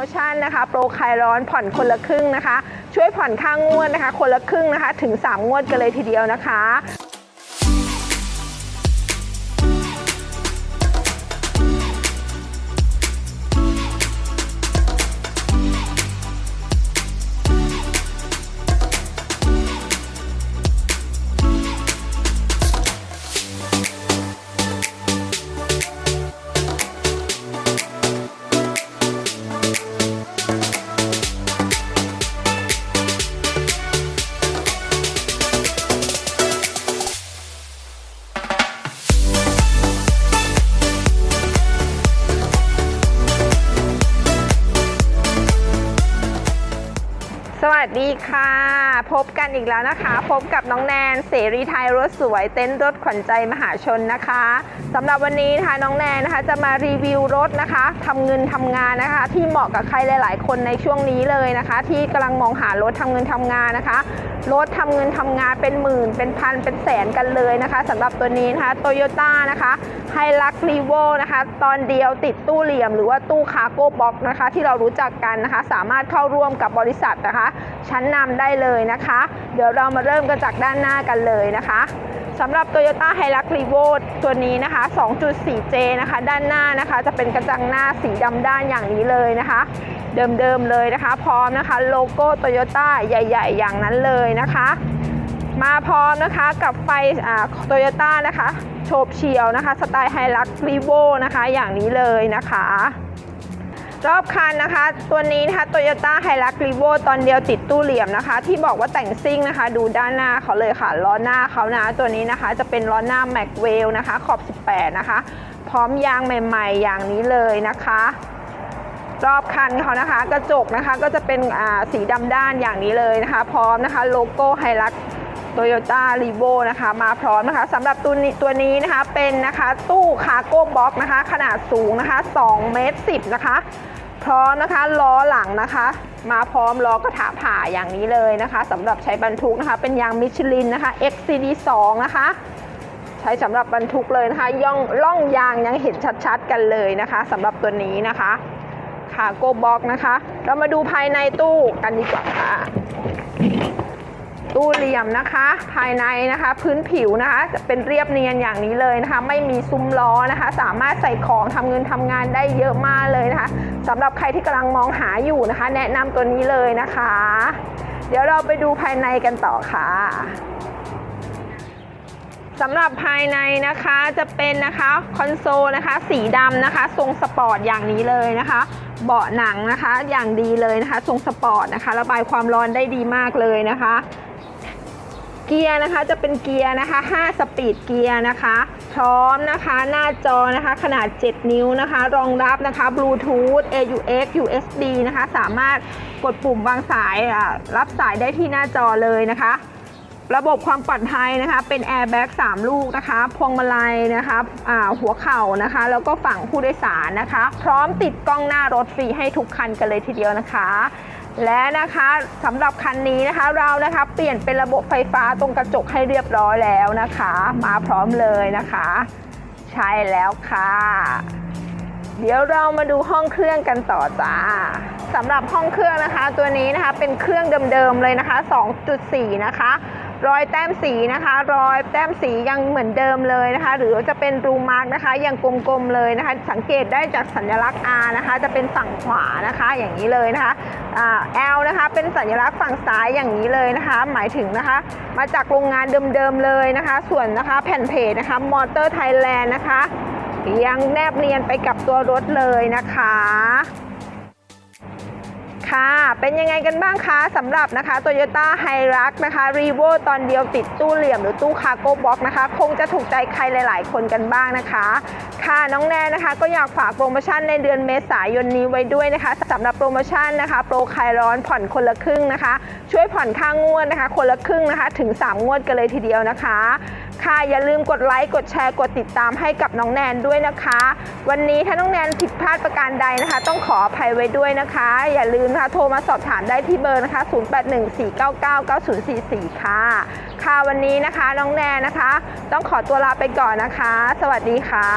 มชั่นนะคะโปรคลายร้อนผ่อนคนละครึ่งนะคะ ช่วยผ่อนค่างวดนะคะ คนละครึ่งนะคะ ถึง 3 งวดกันเลยทีเดียวนะคะ สวัสดีค่ะ พบกันอีกแล้วนะคะ พบกับน้องแนนเสรีไทยรถสวยเต้นรถขวัญใจมหาชนนะคะสำหรับวันนี้นะคะน้องแนนนะคะจะมารีวิวรถนะคะทำเงินทำงานนะคะ ที่เหมาะกับใครหลาย ๆ คนในช่วงนี้เลยนะคะ ที่กำลังมองหารถทำเงินทำงานนะคะรถทำเงินทำงานเป็นหมื่น เป็นพัน เป็นแสนกันเลยนะคะสำหรับตัวนี้นะคะโตโยต้านะคะไฮลักรีโวนะคะ ตอนเดียวติดตู้เหลี่ยม หรือว่าตู้คาร์โก้บ็อกนะคะ ที่เรารู้จักกันนะคะ สามารถเข้าร่วมกับบริษัทนะคะชั้นนำได้เลยนะคะ เดี๋ยวเรามาเริ่มกันจากด้านหน้ากันเลยนะคะสำหรับ Toyota h i l u x r e v o ตัวนี้นะคะ 2.4J นะคะ ด้านหน้านะคะ จะเป็นกระจังหน้าสีดำด้านอย่างนี้เลยนะคะ เดิมๆเลยนะคะ พร้อมนะคะโลโก้ Toyota ใหญ่ๆ อย่างนั้นเลยนะคะ มาพร้อมนะคะกับไฟโตโยต้านะคะ โฉบเฉียวนะคะ สไตล์ไฮลักรีโวนะคะ อย่างนี้เลยนะคะ รอบคันนะคะ ตัวนี้นะคะ Toyota h i l u x r e v o ตอนเดียวติดตู้เหลี่ยมนะคะ ที่บอกว่าแต่งซิ่งนะคะ ดูด้านหน้าเขาเลยค่ะ ล้อหน้าเขานะ ตัวนี้นะคะจะเป็นล้อหน้า m a c w e l l นะคะ ขอบ 18 นะคะ พร้อมยางใหม่ๆ อย่างนี้เลยนะคะ รอบคันเขานะคะ กระจกนะคะก็จะเป็นอ่าสีดำด้านอย่างนี้เลยนะคะ พร้อมนะคะโลโก้ไฮลัก โตโยต้ารีโวนะคะมาพร้อมนะคะสำหรับตัวนี้ตัวนี้นะคะเป็นนะคะตู้คาร์โก้บ็อกนะคะ ขนาดสูงนะคะ2เมตร10นะคะ พร้อมนะคะล้อหลังนะคะ มาพร้อมล้อกระถาผ่าอย่างนี้เลยนะคะสำหรับใช้บรรทุกนะคะ เป็นยางมิชลินนะคะ XCD 2 นะคะใช้สำหรับบรรทุกเลยนะคะย่องล่องยางยังเห็นชัดๆกันเลยนะคะสำหรับตัวนี้นะคะคาโก้บ็อกนะคะ เรามาดูภายในตู้กันดีกว่าค่ะ ตู้เหลี่ยมนะคะ ภายในนะคะ พื้นผิวนะคะ จะเป็นเรียบเนียนอย่างนี้เลยนะคะ ไม่มีซุ้มล้อนะคะ สามารถใส่ของทำเงินทำงานได้เยอะมากเลยนะคะสำหรับใครที่กำลังมองหาอยู่นะคะ แนะนำตัวนี้เลยนะคะ เดี๋ยวเราไปดูภายในกันต่อค่ะสำหรับภายในนะคะจะเป็นนะคะคอนโซลนะคะ สีดำนะคะ ทรงสปอร์ตอย่างนี้เลยนะคะ เบาะหนังนะคะอย่างดีเลยนะคะ ทรงสปอร์ตนะคะ ระบายความร้อนได้ดีมากเลยนะคะ เกียร์นะคะจะเป็นเกียร์นะคะ 5 สปีดเกียร์นะคะ พร้อมนะคะหน้าจอนะคะขนาด 7 นิ้วนะคะ รองรับนะคะบลูทูธ AUX USB นะคะ สามารถกดปุ่มวางสายรับสายได้ที่หน้าจอเลยนะคะระบบความปลอดภัยนะคะ เป็นแอร์แบ็ก3ลูกนะคะ พวงมาลัยนะคะหัวเข่านะคะ แล้วก็ฝั่งผู้โดยสารนะคะ พร้อมติดกล้องหน้ารถฟรีให้ทุกคันกันเลยทีเดียวนะคะ และนะคะสำหรับคันนี้นะคะเรานะคะเปลี่ยนเป็นระบบไฟฟ้าตรงกระจกให้เรียบร้อยแล้วนะคะ มาพร้อมเลยนะคะ ใช่แล้วค่ะ เดี๋ยวเรามาดูห้องเครื่องกันต่อจ้าสำหรับห้องเครื่องนะคะ ตัวนี้นะคะเป็นเครื่องเดิมๆเลยนะคะ 2.4 นะคะรอยแต้มสีนะคะ รอยแต้มสียังเหมือนเดิมเลยนะคะ หรือจะเป็นรูมาร์กนะคะยังกลมๆเลยนะคะ สังเกตได้จากสัญลักษณ์ R นะคะ จะเป็นฝั่งขวานะคะอย่างนี้เลยนะคะ L นะคะเป็นสัญลักษณ์ฝั่งซ้ายอย่างนี้เลยนะคะ หมายถึงนะคะ มาจากโรงงานเดิมๆเลยนะคะ ส่วนนะคะแผ่นเพจนะคะมอเตอร์ไทยแลนด์นะคะยังแนบเนียนไปกับตัวรถเลยนะคะ ค่ะ เป็นยังไงกันบ้างคะสำหรับนะคะ Toyota h i l u x นะคะ r e v o ตอนเดียวติดตู้เหลี่ยมหรือตู้คาร์โก้บ็อกนะคะ คงจะถูกใจใครหลาย ๆ คนกันบ้างนะคะ ค่ะน้องแนนนะคะ ก็อยากฝากโปรโมชั่นในเดือนเมษายนนี้ไว้ด้วยนะคะสำหรับโปรโมชั่นนะคะ โปรคลายร้อนผ่อนคนละครึ่งนะคะ ช่วยผ่อนค่างวดนะคะ คนละครึ่งนะคะ ถึง 3 งวดกันเลยทีเดียวนะคะ ค่ะอย่าลืมกดไลค์กดแชร์กดติดตามให้กับน้องแนนด้วยนะคะ วันนี้ถ้าน้องแนนผิดพลาดประการใดนะคะ ต้องขออภัยไว้ด้วยนะคะ อย่าลืมะ โทรมาสอบถามได้ที่เบอร์นะคะ 0814999044 ค่ะ ค่ะวันนี้นะคะน้องแนนนะคะ ต้องขอตัวลาไปก่อนนะคะ สวัสดีค่ะ